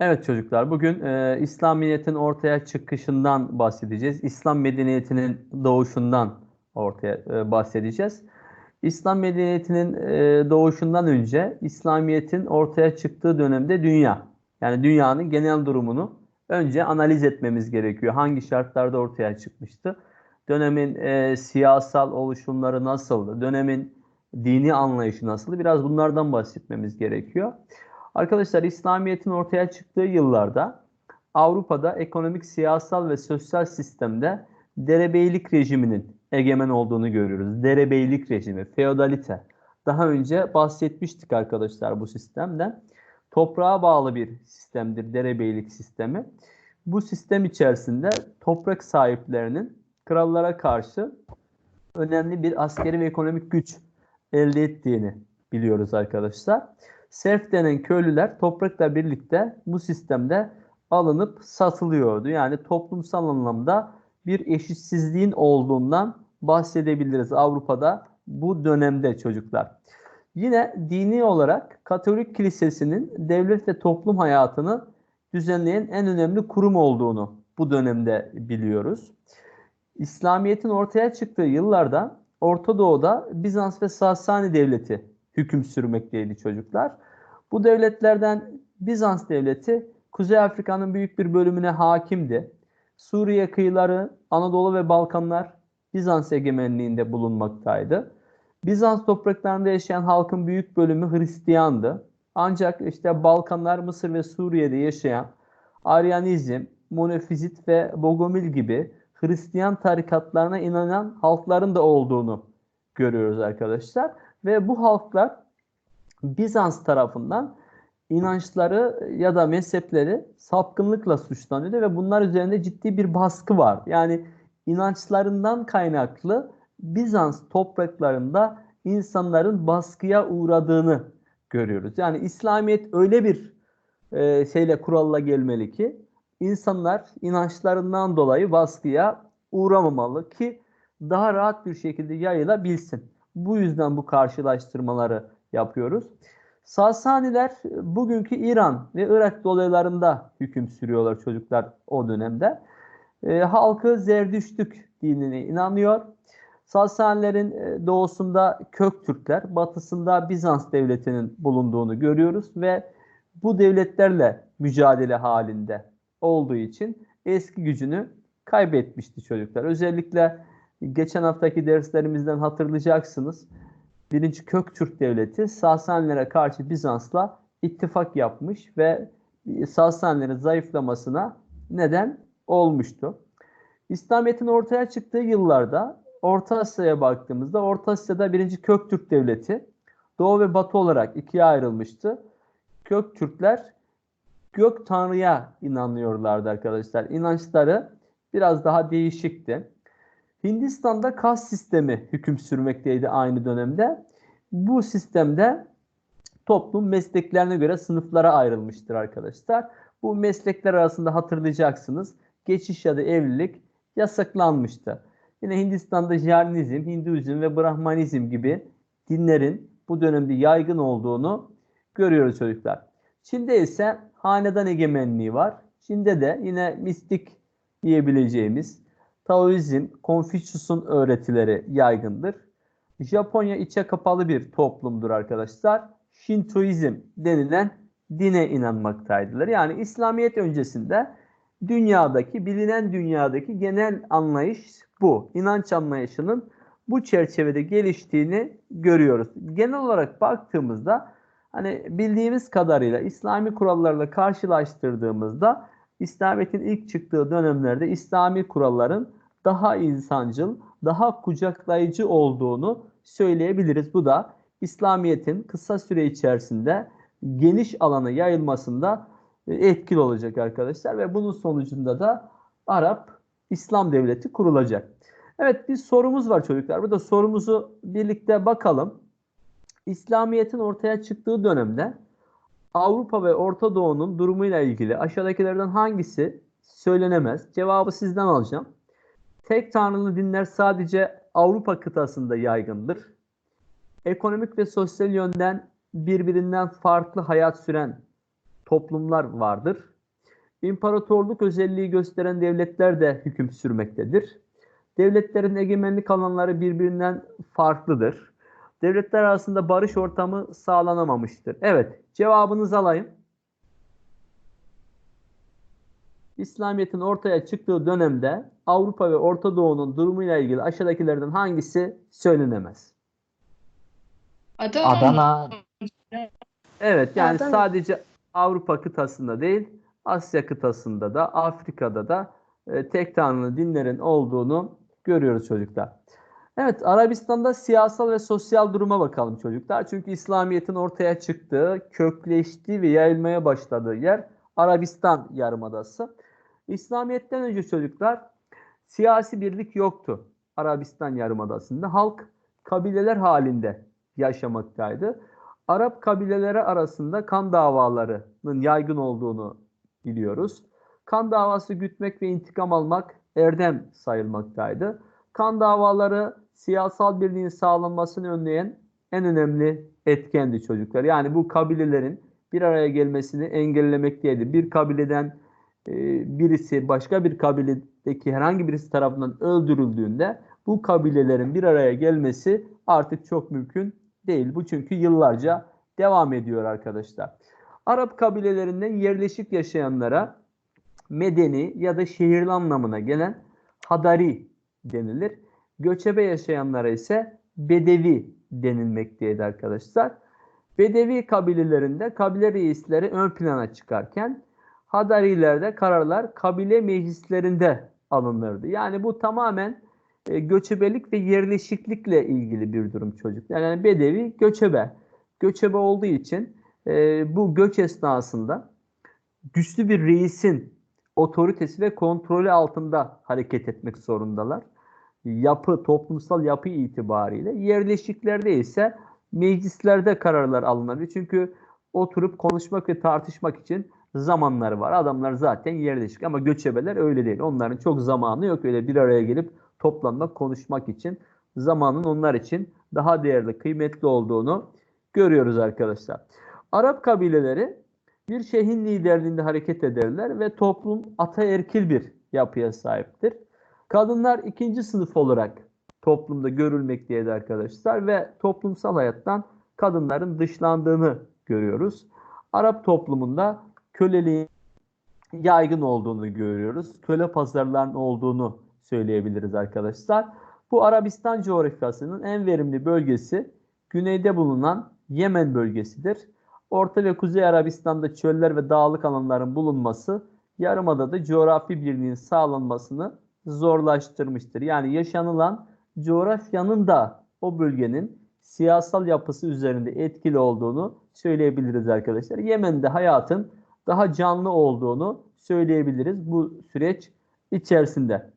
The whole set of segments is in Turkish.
Evet çocuklar, bugün e, İslamiyet'in ortaya çıkışından bahsedeceğiz. İslam medeniyetinin doğuşundan ortaya e, bahsedeceğiz. İslam medeniyetinin e, doğuşundan önce İslamiyet'in ortaya çıktığı dönemde dünya, yani dünyanın genel durumunu önce analiz etmemiz gerekiyor. Hangi şartlarda ortaya çıkmıştı? Dönemin e, siyasal oluşumları nasıldı? Dönemin dini anlayışı nasıldı? Biraz bunlardan bahsetmemiz gerekiyor. Arkadaşlar İslamiyet'in ortaya çıktığı yıllarda Avrupa'da ekonomik, siyasal ve sosyal sistemde derebeylik rejiminin egemen olduğunu görüyoruz. Derebeylik rejimi, feodalite. Daha önce bahsetmiştik arkadaşlar bu sistemden. Toprağa bağlı bir sistemdir derebeylik sistemi. Bu sistem içerisinde toprak sahiplerinin krallara karşı önemli bir askeri ve ekonomik güç elde ettiğini biliyoruz arkadaşlar. Serf denen köylüler toprakla birlikte bu sistemde alınıp satılıyordu. Yani toplumsal anlamda bir eşitsizliğin olduğundan bahsedebiliriz Avrupa'da bu dönemde çocuklar. Yine dini olarak Katolik Kilisesi'nin devlet ve toplum hayatını düzenleyen en önemli kurum olduğunu bu dönemde biliyoruz. İslamiyet'in ortaya çıktığı yıllarda Orta Doğu'da Bizans ve Sasani devleti hüküm sürmekteydi çocuklar. Bu devletlerden Bizans devleti Kuzey Afrika'nın büyük bir bölümüne hakimdi. Suriye kıyıları, Anadolu ve Balkanlar Bizans egemenliğinde bulunmaktaydı. Bizans topraklarında yaşayan halkın büyük bölümü Hristiyandı. Ancak işte Balkanlar, Mısır ve Suriye'de yaşayan Aryanizm, Monofizit ve Bogomil gibi Hristiyan tarikatlarına inanan halkların da olduğunu görüyoruz arkadaşlar. Ve bu halklar Bizans tarafından inançları ya da mezhepleri sapkınlıkla suçlanıyordu ve bunlar üzerinde ciddi bir baskı var. Yani inançlarından kaynaklı Bizans topraklarında insanların baskıya uğradığını görüyoruz. Yani İslamiyet öyle bir e, şeyle kuralla gelmeli ki insanlar inançlarından dolayı baskıya uğramamalı ki daha rahat bir şekilde yayılabilsin. Bu yüzden bu karşılaştırmaları yapıyoruz. Sasaniler bugünkü İran ve Irak dolaylarında hüküm sürüyorlar çocuklar o dönemde. E, halkı Zerdüştük dinine inanıyor. Sasanilerin e, doğusunda Köktürkler, batısında Bizans devletinin bulunduğunu görüyoruz ve bu devletlerle mücadele halinde olduğu için eski gücünü kaybetmişti çocuklar. Özellikle geçen haftaki derslerimizden hatırlayacaksınız. Birinci Köktürk Devleti Sasanilere karşı Bizans'la ittifak yapmış ve Sasanilerin zayıflamasına neden olmuştu. İslamiyet'in ortaya çıktığı yıllarda Orta Asya'ya baktığımızda Orta Asya'da birinci Köktürk Devleti Doğu ve Batı olarak ikiye ayrılmıştı. Köktürkler gök tanrıya inanıyorlardı arkadaşlar. İnançları biraz daha değişikti. Hindistan'da kas sistemi hüküm sürmekteydi aynı dönemde. Bu sistemde toplum mesleklerine göre sınıflara ayrılmıştır arkadaşlar. Bu meslekler arasında hatırlayacaksınız. Geçiş ya da evlilik yasaklanmıştı. Yine Hindistan'da Jainism, Hinduizm ve Brahmanizm gibi dinlerin bu dönemde yaygın olduğunu görüyoruz çocuklar. Çin'de ise hanedan egemenliği var. Çin'de de yine mistik diyebileceğimiz Taoizm, Konfüçyüs'ün öğretileri yaygındır. Japonya içe kapalı bir toplumdur arkadaşlar. Şintoizm denilen dine inanmaktaydılar. Yani İslamiyet öncesinde dünyadaki, bilinen dünyadaki genel anlayış bu. İnanç anlayışının bu çerçevede geliştiğini görüyoruz. Genel olarak baktığımızda hani bildiğimiz kadarıyla İslami kurallarla karşılaştırdığımızda İslamiyet'in ilk çıktığı dönemlerde İslami kuralların daha insancıl, daha kucaklayıcı olduğunu söyleyebiliriz. Bu da İslamiyet'in kısa süre içerisinde geniş alana yayılmasında e, etkili olacak arkadaşlar ve bunun sonucunda da Arap İslam devleti kurulacak. Evet bir sorumuz var çocuklar. Burada sorumuzu birlikte bakalım. İslamiyet'in ortaya çıktığı dönemde Avrupa ve Orta Doğu'nun durumuyla ilgili aşağıdakilerden hangisi söylenemez? Cevabı sizden alacağım. Tek tanrılı dinler sadece Avrupa kıtasında yaygındır. Ekonomik ve sosyal yönden birbirinden farklı hayat süren toplumlar vardır. İmparatorluk özelliği gösteren devletler de hüküm sürmektedir. Devletlerin egemenlik alanları birbirinden farklıdır. Devletler arasında barış ortamı sağlanamamıştır. Evet, cevabınızı alayım. İslamiyet'in ortaya çıktığı dönemde Avrupa ve Orta Doğu'nun durumuyla ilgili aşağıdakilerden hangisi söylenemez? Adana. Adana Evet yani Adana. sadece Avrupa kıtasında değil Asya kıtasında da Afrika'da da e, tek tanrılı dinlerin olduğunu görüyoruz çocuklar. Evet Arabistan'da siyasal ve sosyal duruma bakalım çocuklar. Çünkü İslamiyet'in ortaya çıktığı, kökleştiği ve yayılmaya başladığı yer Arabistan Yarımadası. İslamiyet'ten önce çocuklar siyasi birlik yoktu Arabistan Yarımadası'nda. Halk kabileler halinde yaşamaktaydı. Arap kabileleri arasında kan davalarının yaygın olduğunu biliyoruz. Kan davası gütmek ve intikam almak erdem sayılmaktaydı. Kan davaları siyasal birliğin sağlanmasını önleyen en önemli etkendi çocuklar. Yani bu kabilelerin bir araya gelmesini engellemekteydi. Bir kabileden e, birisi başka bir kabiledeki herhangi birisi tarafından öldürüldüğünde bu kabilelerin bir araya gelmesi artık çok mümkün değil. Bu çünkü yıllarca devam ediyor arkadaşlar. Arap kabilelerinden yerleşik yaşayanlara medeni ya da şehirli anlamına gelen hadari denilir. Göçebe yaşayanlara ise bedevi denilmekteydi arkadaşlar. Bedevi kabilelerinde kabile reisleri ön plana çıkarken Hadarilerde kararlar kabile meclislerinde alınırdı. Yani bu tamamen e, göçebelik ve yerleşiklikle ilgili bir durum çocuk. Yani bedevi göçebe. Göçebe olduğu için e, bu göç esnasında güçlü bir reisin otoritesi ve kontrolü altında hareket etmek zorundalar. Yapı, toplumsal yapı itibariyle. Yerleşiklerde ise meclislerde kararlar alınabilir. Çünkü oturup konuşmak ve tartışmak için zamanları var. Adamlar zaten yerleşik ama göçebeler öyle değil. Onların çok zamanı yok öyle bir araya gelip toplanmak, konuşmak için. Zamanın onlar için daha değerli, kıymetli olduğunu görüyoruz arkadaşlar. Arap kabileleri bir şeyhin liderliğinde hareket ederler ve toplum ataerkil bir yapıya sahiptir. Kadınlar ikinci sınıf olarak toplumda görülmekteydi arkadaşlar ve toplumsal hayattan kadınların dışlandığını görüyoruz. Arap toplumunda köleliğin yaygın olduğunu görüyoruz. Köle pazarlarının olduğunu söyleyebiliriz arkadaşlar. Bu Arabistan coğrafyasının en verimli bölgesi güneyde bulunan Yemen bölgesidir. Orta ve Kuzey Arabistan'da çöller ve dağlık alanların bulunması yarımadada coğrafi birliğin sağlanmasını zorlaştırmıştır. Yani yaşanılan coğrafyanın da o bölgenin siyasal yapısı üzerinde etkili olduğunu söyleyebiliriz arkadaşlar. Yemen'de hayatın daha canlı olduğunu söyleyebiliriz bu süreç içerisinde.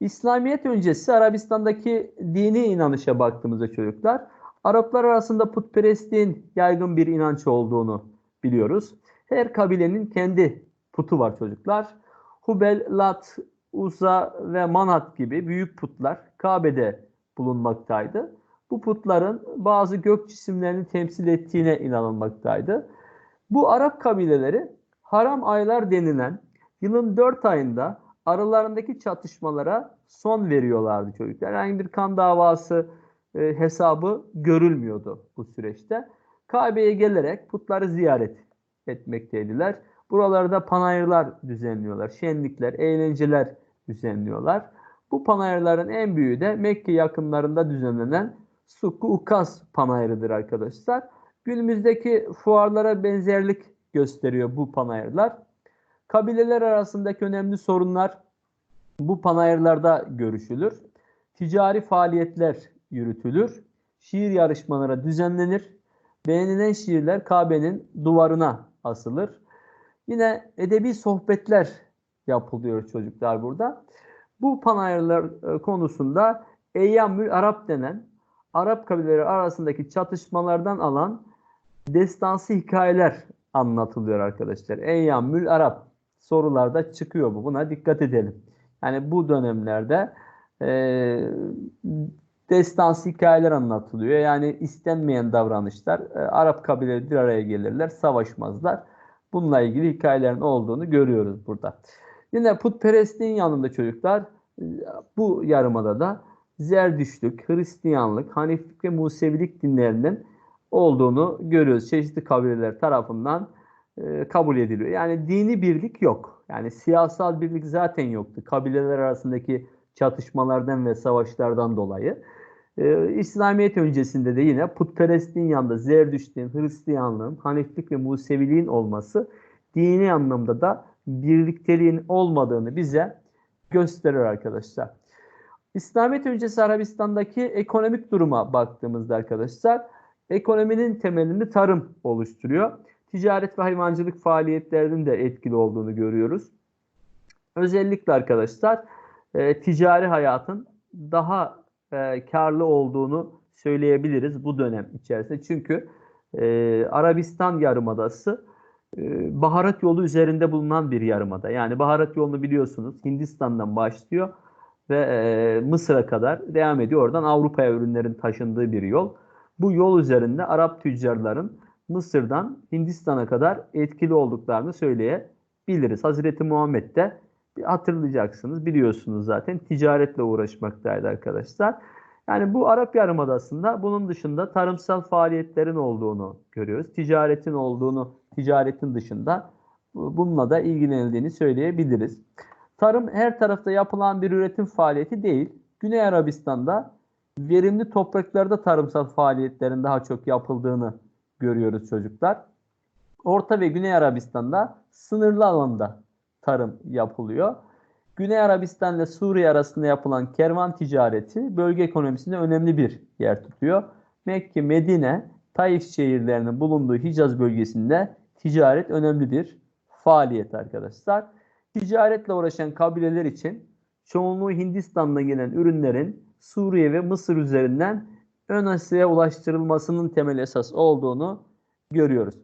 İslamiyet öncesi Arabistan'daki dini inanışa baktığımızda çocuklar, Araplar arasında putperestliğin yaygın bir inanç olduğunu biliyoruz. Her kabilenin kendi putu var çocuklar. Hubel, Lat, Uzza ve Manat gibi büyük putlar Kabe'de bulunmaktaydı. Bu putların bazı gök cisimlerini temsil ettiğine inanılmaktaydı. Bu Arap kabileleri haram aylar denilen yılın 4 ayında aralarındaki çatışmalara son veriyorlardı çocuklar. Herhangi bir kan davası e, hesabı görülmüyordu bu süreçte. Kabe'ye gelerek putları ziyaret etmekteydiler. Buralarda panayırlar düzenliyorlar, şenlikler, eğlenceler düzenliyorlar. Bu panayırların en büyüğü de Mekke yakınlarında düzenlenen Sukku Ukas panayırıdır arkadaşlar. Günümüzdeki fuarlara benzerlik gösteriyor bu panayırlar. Kabileler arasındaki önemli sorunlar bu panayırlarda görüşülür. Ticari faaliyetler yürütülür. Şiir yarışmaları düzenlenir. Beğenilen şiirler Kabe'nin duvarına asılır. Yine edebi sohbetler yapılıyor çocuklar burada. Bu panayırlar e, konusunda Eyyamül Arap denen Arap kabileleri arasındaki çatışmalardan alan destansı hikayeler anlatılıyor arkadaşlar. Eyyamül Arap sorularda çıkıyor bu. Buna dikkat edelim. Yani bu dönemlerde e, destansı hikayeler anlatılıyor. Yani istenmeyen davranışlar. E, Arap kabileleri bir araya gelirler, savaşmazlar. Bununla ilgili hikayelerin olduğunu görüyoruz burada. Yine putperestliğin yanında çocuklar bu yarımada da Zerdüştlük, Hristiyanlık, Haniflik ve Musevilik dinlerinin olduğunu görüyoruz. Çeşitli kabileler tarafından e, kabul ediliyor. Yani dini birlik yok. Yani siyasal birlik zaten yoktu. Kabileler arasındaki çatışmalardan ve savaşlardan dolayı. E, İslamiyet öncesinde de yine putperestliğin yanında Zerdüştliğin, Hristiyanlığın, Haniflik ve Museviliğin olması dini anlamda da birlikteliğin olmadığını bize gösterir arkadaşlar. İslamiyet öncesi Arabistan'daki ekonomik duruma baktığımızda arkadaşlar ekonominin temelini tarım oluşturuyor. Ticaret ve hayvancılık faaliyetlerinin de etkili olduğunu görüyoruz. Özellikle arkadaşlar e, ticari hayatın daha e, karlı olduğunu söyleyebiliriz bu dönem içerisinde. Çünkü e, Arabistan Yarımadası e, baharat yolu üzerinde bulunan bir yarımada. Yani baharat yolunu biliyorsunuz Hindistan'dan başlıyor ve e, Mısır'a kadar devam ediyor. Oradan Avrupa'ya ürünlerin taşındığı bir yol. Bu yol üzerinde Arap tüccarların Mısır'dan Hindistan'a kadar etkili olduklarını söyleyebiliriz. Hazreti Muhammed de hatırlayacaksınız, biliyorsunuz zaten ticaretle uğraşmaktaydı arkadaşlar. Yani bu Arap Yarımadası'nda bunun dışında tarımsal faaliyetlerin olduğunu görüyoruz. Ticaretin olduğunu, ticaretin dışında bununla da ilgilenildiğini söyleyebiliriz. Tarım her tarafta yapılan bir üretim faaliyeti değil. Güney Arabistan'da verimli topraklarda tarımsal faaliyetlerin daha çok yapıldığını görüyoruz çocuklar. Orta ve Güney Arabistan'da sınırlı alanda tarım yapılıyor. Güney Arabistan ile Suriye arasında yapılan kervan ticareti bölge ekonomisinde önemli bir yer tutuyor. Mekke, Medine, Taif şehirlerinin bulunduğu Hicaz bölgesinde ticaret önemli bir faaliyet arkadaşlar. Ticaretle uğraşan kabileler için çoğunluğu Hindistan'dan gelen ürünlerin Suriye ve Mısır üzerinden ön Asya'ya ulaştırılmasının temel esas olduğunu görüyoruz.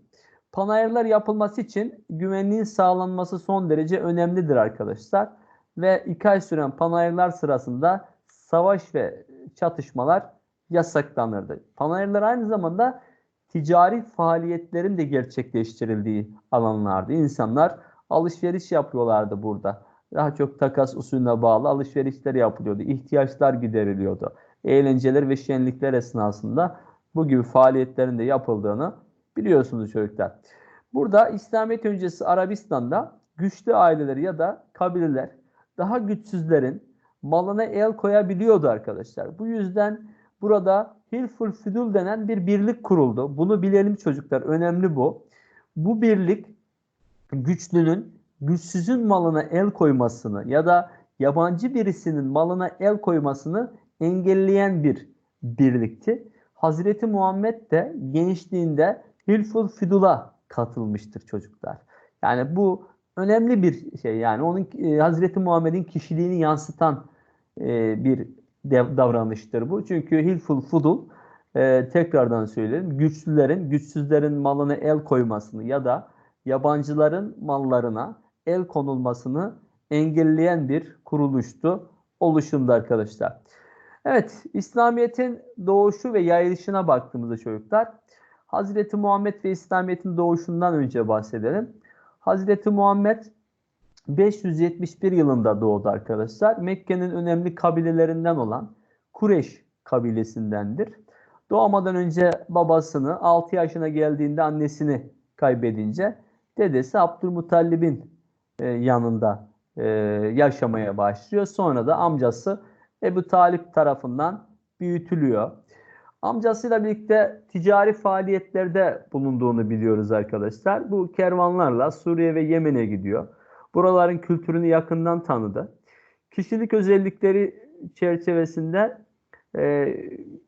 Panayırlar yapılması için güvenliğin sağlanması son derece önemlidir arkadaşlar. Ve iki ay süren panayırlar sırasında savaş ve çatışmalar yasaklanırdı. Panayırlar aynı zamanda ticari faaliyetlerin de gerçekleştirildiği alanlardı. İnsanlar alışveriş yapıyorlardı burada. Daha çok takas usulüne bağlı alışverişler yapılıyordu. İhtiyaçlar gideriliyordu. Eğlenceler ve şenlikler esnasında bu gibi faaliyetlerin de yapıldığını biliyorsunuz çocuklar. Burada İslamiyet öncesi Arabistan'da güçlü aileler ya da kabileler daha güçsüzlerin malına el koyabiliyordu arkadaşlar. Bu yüzden burada Hilful Fidul denen bir birlik kuruldu. Bunu bilelim çocuklar. Önemli bu. Bu birlik güçlünün güçsüzün malına el koymasını ya da yabancı birisinin malına el koymasını engelleyen bir birlikti. Hazreti Muhammed de gençliğinde Hilful Fidul'a katılmıştır çocuklar. Yani bu önemli bir şey. Yani onun e, Hazreti Muhammed'in kişiliğini yansıtan e, bir davranıştır bu. Çünkü Hilful Fudul e, tekrardan söyleyelim güçlülerin güçsüzlerin malına el koymasını ya da yabancıların mallarına el konulmasını engelleyen bir kuruluştu, oluşumdu arkadaşlar. Evet, İslamiyet'in doğuşu ve yayılışına baktığımızda çocuklar, Hazreti Muhammed ve İslamiyet'in doğuşundan önce bahsedelim. Hazreti Muhammed 571 yılında doğdu arkadaşlar. Mekke'nin önemli kabilelerinden olan Kureş kabilesindendir. Doğmadan önce babasını, 6 yaşına geldiğinde annesini kaybedince dedesi Abdülmutallib'in e, yanında e, yaşamaya başlıyor. Sonra da amcası Ebu Talip tarafından büyütülüyor. Amcasıyla birlikte ticari faaliyetlerde bulunduğunu biliyoruz arkadaşlar. Bu kervanlarla Suriye ve Yemen'e gidiyor. Buraların kültürünü yakından tanıdı. Kişilik özellikleri çerçevesinde e,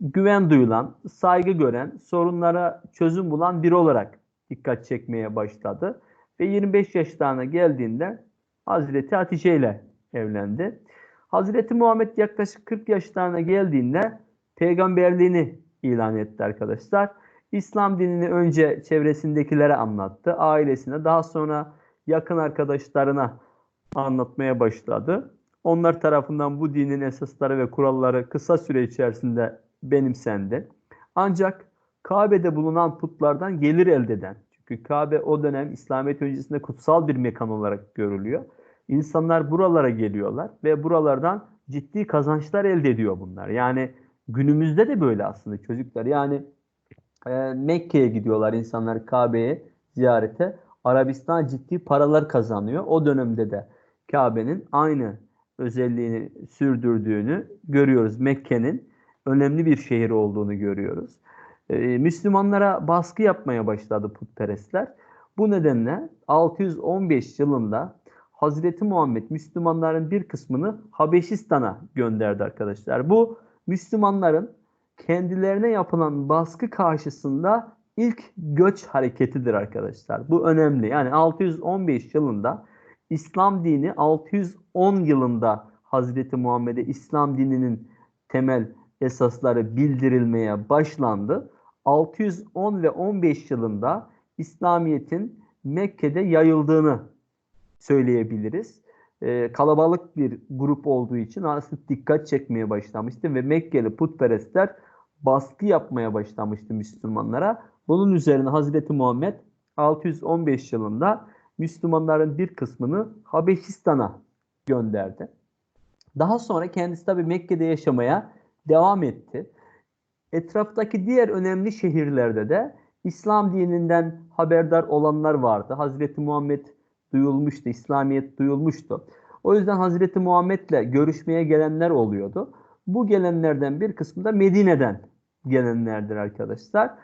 güven duyulan, saygı gören, sorunlara çözüm bulan biri olarak dikkat çekmeye başladı. Ve 25 yaşlarına geldiğinde Hazreti Hatice ile evlendi. Hazreti Muhammed yaklaşık 40 yaşlarına geldiğinde peygamberliğini ilan etti arkadaşlar. İslam dinini önce çevresindekilere anlattı, ailesine, daha sonra yakın arkadaşlarına anlatmaya başladı. Onlar tarafından bu dinin esasları ve kuralları kısa süre içerisinde benimsendi. Ancak Kabe'de bulunan putlardan gelir elde eden, Çünkü Kabe o dönem İslamiyet öncesinde kutsal bir mekan olarak görülüyor. İnsanlar buralara geliyorlar ve buralardan ciddi kazançlar elde ediyor bunlar. Yani günümüzde de böyle aslında çocuklar. Yani e, Mekke'ye gidiyorlar insanlar Kabe'ye ziyarete. Arabistan ciddi paralar kazanıyor. O dönemde de Kabe'nin aynı özelliğini sürdürdüğünü görüyoruz. Mekke'nin önemli bir şehir olduğunu görüyoruz. Ee, Müslümanlara baskı yapmaya başladı putperestler. Bu nedenle 615 yılında Hazreti Muhammed Müslümanların bir kısmını Habeşistan'a gönderdi arkadaşlar. Bu Müslümanların kendilerine yapılan baskı karşısında ilk göç hareketidir arkadaşlar. Bu önemli. Yani 615 yılında İslam dini 610 yılında Hazreti Muhammed'e İslam dininin temel esasları bildirilmeye başlandı. 610 ve 15 yılında İslamiyet'in Mekke'de yayıldığını söyleyebiliriz. Ee, kalabalık bir grup olduğu için aslında dikkat çekmeye başlamıştı ve Mekkeli putperestler baskı yapmaya başlamıştı Müslümanlara. Bunun üzerine Hazreti Muhammed 615 yılında Müslümanların bir kısmını Habeşistan'a gönderdi. Daha sonra kendisi tabi Mekke'de yaşamaya devam etti. Etraftaki diğer önemli şehirlerde de İslam dininden haberdar olanlar vardı. Hazreti Muhammed duyulmuştu, İslamiyet duyulmuştu. O yüzden Hazreti Muhammed'le görüşmeye gelenler oluyordu. Bu gelenlerden bir kısmı da Medine'den gelenlerdir arkadaşlar.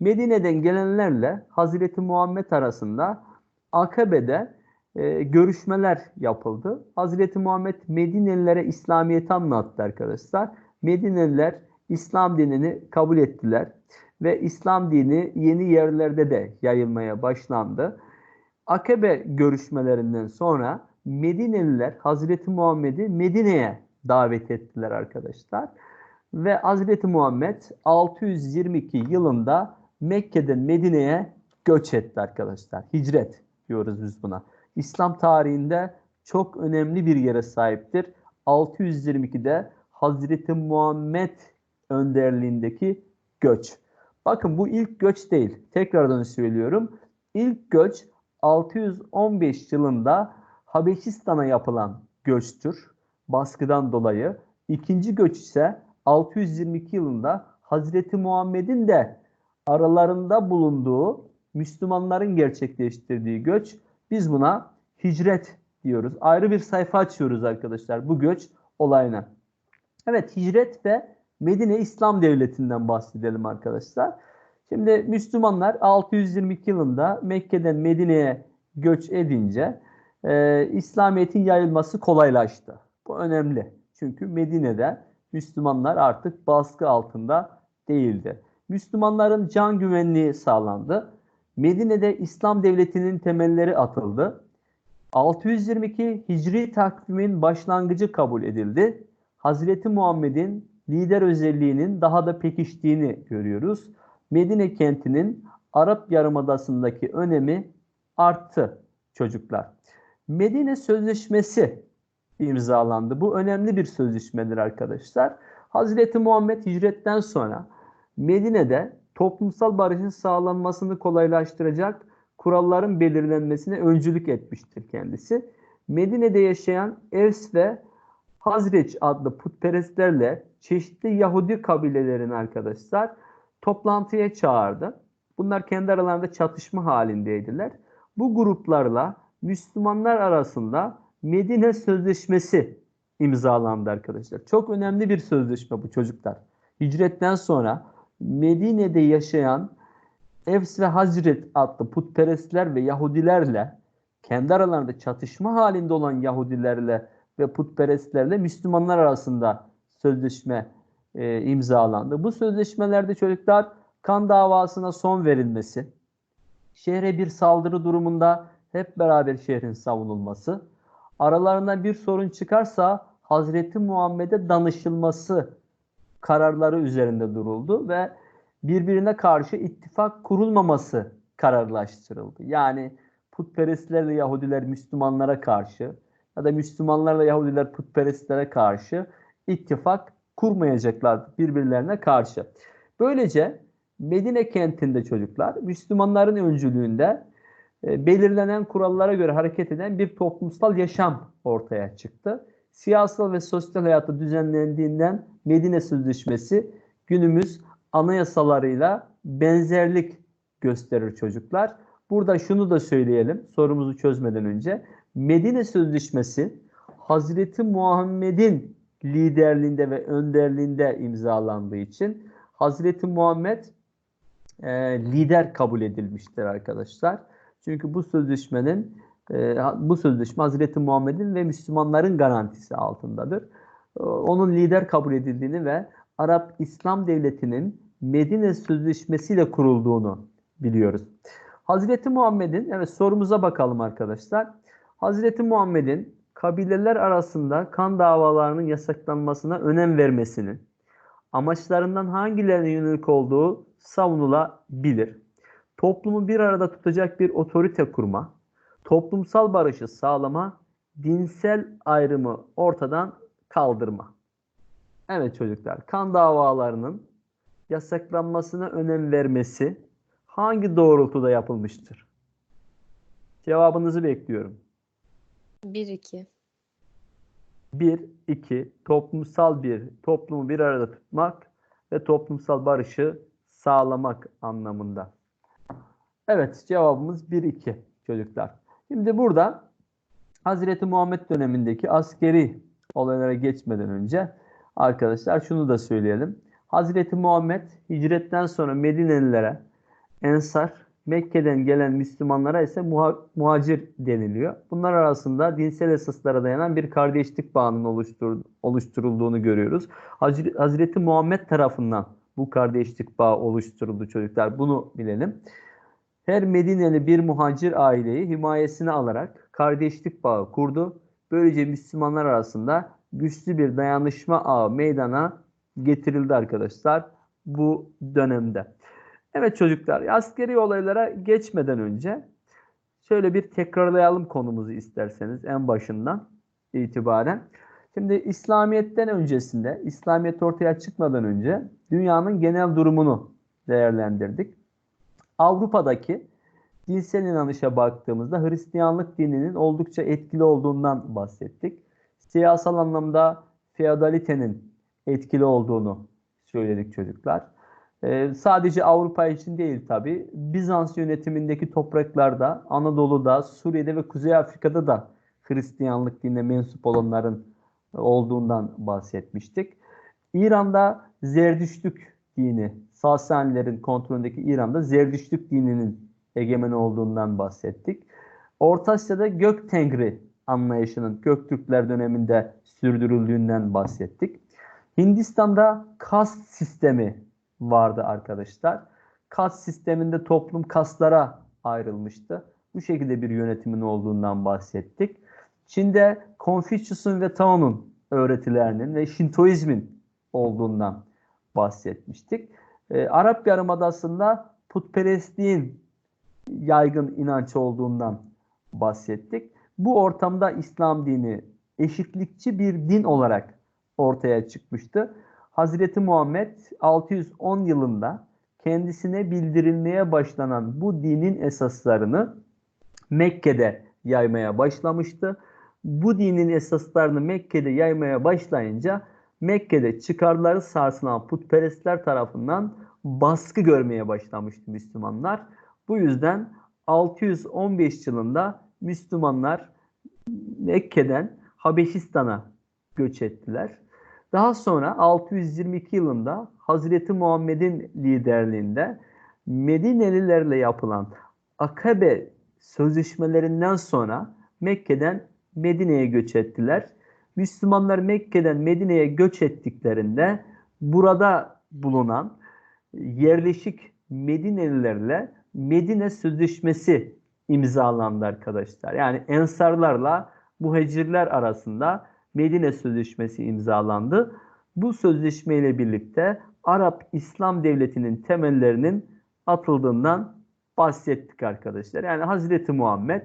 Medine'den gelenlerle Hazreti Muhammed arasında Akabe'de e, görüşmeler yapıldı. Hazreti Muhammed Medinelilere İslamiyet'i anlattı arkadaşlar. Medineliler İslam dinini kabul ettiler ve İslam dini yeni yerlerde de yayılmaya başlandı. Akabe görüşmelerinden sonra Medineliler Hazreti Muhammed'i Medine'ye davet ettiler arkadaşlar. Ve Hazreti Muhammed 622 yılında Mekke'den Medine'ye göç etti arkadaşlar. Hicret diyoruz biz buna. İslam tarihinde çok önemli bir yere sahiptir. 622'de Hazreti Muhammed önderliğindeki göç. Bakın bu ilk göç değil. Tekrardan söylüyorum. İlk göç 615 yılında Habeşistan'a yapılan göçtür. Baskıdan dolayı. İkinci göç ise 622 yılında Hazreti Muhammed'in de aralarında bulunduğu Müslümanların gerçekleştirdiği göç. Biz buna hicret diyoruz. Ayrı bir sayfa açıyoruz arkadaşlar bu göç olayına. Evet hicret ve Medine İslam Devleti'nden bahsedelim arkadaşlar. Şimdi Müslümanlar 622 yılında Mekke'den Medine'ye göç edince e, İslamiyet'in yayılması kolaylaştı. Bu önemli. Çünkü Medine'de Müslümanlar artık baskı altında değildi. Müslümanların can güvenliği sağlandı. Medine'de İslam Devleti'nin temelleri atıldı. 622 Hicri takvimin başlangıcı kabul edildi. Hazreti Muhammed'in lider özelliğinin daha da pekiştiğini görüyoruz. Medine kentinin Arap Yarımadası'ndaki önemi arttı çocuklar. Medine Sözleşmesi imzalandı. Bu önemli bir sözleşmedir arkadaşlar. Hazreti Muhammed hicretten sonra Medine'de toplumsal barışın sağlanmasını kolaylaştıracak kuralların belirlenmesine öncülük etmiştir kendisi. Medine'de yaşayan Evs ve Hazreç adlı putperestlerle çeşitli Yahudi kabilelerin arkadaşlar toplantıya çağırdı. Bunlar kendi aralarında çatışma halindeydiler. Bu gruplarla Müslümanlar arasında Medine Sözleşmesi imzalandı arkadaşlar. Çok önemli bir sözleşme bu çocuklar. Hicretten sonra Medine'de yaşayan Evs ve Hazret adlı putperestler ve Yahudilerle kendi aralarında çatışma halinde olan Yahudilerle ve putperestlerle Müslümanlar arasında sözleşme e, imzalandı. Bu sözleşmelerde çocuklar kan davasına son verilmesi, şehre bir saldırı durumunda hep beraber şehrin savunulması, aralarında bir sorun çıkarsa Hazreti Muhammed'e danışılması kararları üzerinde duruldu ve birbirine karşı ittifak kurulmaması kararlaştırıldı. Yani putperestlerle Yahudiler Müslümanlara karşı ya da Müslümanlarla Yahudiler putperestlere karşı ittifak kurmayacaklar birbirlerine karşı. Böylece Medine kentinde çocuklar Müslümanların öncülüğünde e, belirlenen kurallara göre hareket eden bir toplumsal yaşam ortaya çıktı. Siyasal ve sosyal hayatı düzenlendiğinden Medine Sözleşmesi günümüz anayasalarıyla benzerlik gösterir çocuklar. Burada şunu da söyleyelim sorumuzu çözmeden önce. Medine Sözleşmesi Hazreti Muhammed'in liderliğinde ve önderliğinde imzalandığı için Hazreti Muhammed e, lider kabul edilmiştir arkadaşlar. Çünkü bu sözleşmenin e, bu sözleşme Hazreti Muhammed'in ve Müslümanların garantisi altındadır. E, onun lider kabul edildiğini ve Arap İslam Devleti'nin Medine Sözleşmesi ile kurulduğunu biliyoruz. Hazreti Muhammed'in, evet sorumuza bakalım arkadaşlar. Hazreti Muhammed'in kabileler arasında kan davalarının yasaklanmasına önem vermesinin amaçlarından hangilerine yönelik olduğu savunulabilir. Toplumu bir arada tutacak bir otorite kurma, toplumsal barışı sağlama, dinsel ayrımı ortadan kaldırma. Evet çocuklar, kan davalarının yasaklanmasına önem vermesi hangi doğrultuda yapılmıştır? Cevabınızı bekliyorum. 1-2. 1, 2, toplumsal bir, toplumu bir arada tutmak ve toplumsal barışı sağlamak anlamında. Evet, cevabımız 1, 2 çocuklar. Şimdi burada Hazreti Muhammed dönemindeki askeri olaylara geçmeden önce arkadaşlar şunu da söyleyelim. Hazreti Muhammed hicretten sonra Medinelilere Ensar, Mekke'den gelen Müslümanlara ise muha- muhacir deniliyor. Bunlar arasında dinsel esaslara dayanan bir kardeşlik bağının oluştur- oluşturulduğunu görüyoruz. Hazre- Hazreti Muhammed tarafından bu kardeşlik bağı oluşturuldu çocuklar. Bunu bilelim. Her Medineli bir muhacir aileyi himayesine alarak kardeşlik bağı kurdu. Böylece Müslümanlar arasında güçlü bir dayanışma ağı meydana getirildi arkadaşlar bu dönemde. Evet çocuklar, askeri olaylara geçmeden önce şöyle bir tekrarlayalım konumuzu isterseniz en başından itibaren. Şimdi İslamiyet'ten öncesinde, İslamiyet ortaya çıkmadan önce dünyanın genel durumunu değerlendirdik. Avrupa'daki dinsel inanışa baktığımızda Hristiyanlık dininin oldukça etkili olduğundan bahsettik. Siyasal anlamda feodalitenin etkili olduğunu söyledik çocuklar. Ee, sadece Avrupa için değil tabi. Bizans yönetimindeki topraklarda, Anadolu'da, Suriye'de ve Kuzey Afrika'da da Hristiyanlık dinine mensup olanların olduğundan bahsetmiştik. İran'da Zerdüştlük dini, Sasanilerin kontrolündeki İran'da Zerdüştlük dininin egemen olduğundan bahsettik. Orta Asya'da Gök Tengri anlayışının Göktürkler döneminde sürdürüldüğünden bahsettik. Hindistan'da kast sistemi vardı arkadaşlar. Kast sisteminde toplum kastlara ayrılmıştı. Bu şekilde bir yönetimin olduğundan bahsettik. Çin'de Confucius'un ve Tao'nun öğretilerinin ve Şintoizmin olduğundan bahsetmiştik. Ee, Arap Yarımadası'nda putperestliğin yaygın inanç olduğundan bahsettik. Bu ortamda İslam dini eşitlikçi bir din olarak ortaya çıkmıştı. Hazreti Muhammed 610 yılında kendisine bildirilmeye başlanan bu dinin esaslarını Mekke'de yaymaya başlamıştı. Bu dinin esaslarını Mekke'de yaymaya başlayınca Mekke'de çıkarları sarsılan putperestler tarafından baskı görmeye başlamıştı Müslümanlar. Bu yüzden 615 yılında Müslümanlar Mekke'den Habeşistan'a göç ettiler. Daha sonra 622 yılında Hazreti Muhammed'in liderliğinde Medinelilerle yapılan Akabe sözleşmelerinden sonra Mekke'den Medine'ye göç ettiler. Müslümanlar Mekke'den Medine'ye göç ettiklerinde burada bulunan yerleşik Medinelilerle Medine Sözleşmesi imzalandı arkadaşlar. Yani Ensarlarla Muhecirler arasında Medine Sözleşmesi imzalandı. Bu sözleşme ile birlikte Arap İslam Devleti'nin temellerinin atıldığından bahsettik arkadaşlar. Yani Hazreti Muhammed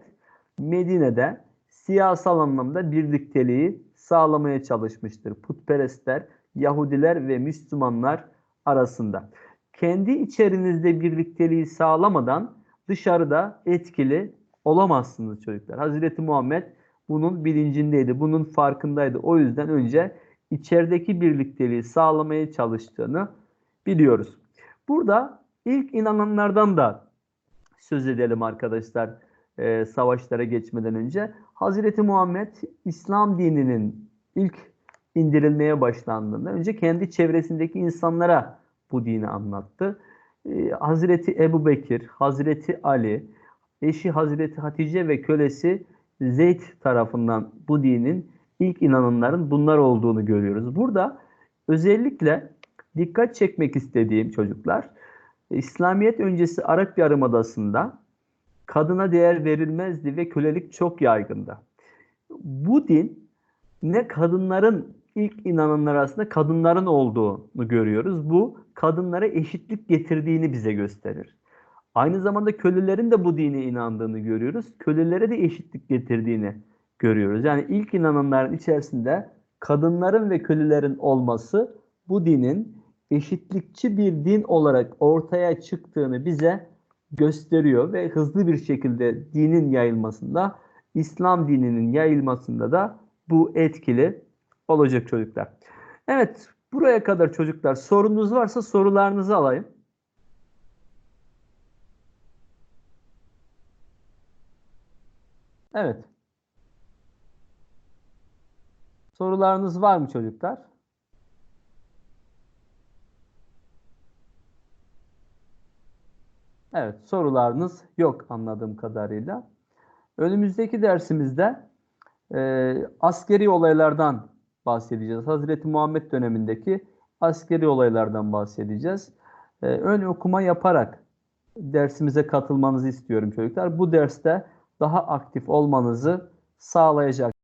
Medine'de siyasal anlamda birlikteliği sağlamaya çalışmıştır. Putperestler, Yahudiler ve Müslümanlar arasında. kendi içerinizde birlikteliği sağlamadan dışarıda etkili olamazsınız çocuklar. Hazreti Muhammed bunun bilincindeydi, bunun farkındaydı. O yüzden önce içerideki birlikteliği sağlamaya çalıştığını biliyoruz. Burada ilk inananlardan da söz edelim arkadaşlar e, savaşlara geçmeden önce. Hazreti Muhammed İslam dininin ilk indirilmeye başlandığında önce kendi çevresindeki insanlara bu dini anlattı. E, Hazreti Ebu Bekir, Hazreti Ali, eşi Hazreti Hatice ve kölesi Zeyd tarafından bu dinin ilk inananların bunlar olduğunu görüyoruz. Burada özellikle dikkat çekmek istediğim çocuklar, İslamiyet öncesi Arap Yarımadası'nda kadına değer verilmezdi ve kölelik çok yaygındı. Bu din ne kadınların ilk inananlar arasında kadınların olduğunu görüyoruz. Bu kadınlara eşitlik getirdiğini bize gösterir. Aynı zamanda kölelerin de bu dine inandığını görüyoruz. Kölelere de eşitlik getirdiğini görüyoruz. Yani ilk inananların içerisinde kadınların ve kölelerin olması bu dinin eşitlikçi bir din olarak ortaya çıktığını bize gösteriyor ve hızlı bir şekilde dinin yayılmasında, İslam dininin yayılmasında da bu etkili olacak çocuklar. Evet, buraya kadar çocuklar sorunuz varsa sorularınızı alayım. Evet. Sorularınız var mı çocuklar? Evet, sorularınız yok anladığım kadarıyla. Önümüzdeki dersimizde e, askeri olaylardan bahsedeceğiz. Hazreti Muhammed dönemindeki askeri olaylardan bahsedeceğiz. E, ön okuma yaparak dersimize katılmanızı istiyorum çocuklar. Bu derste daha aktif olmanızı sağlayacak.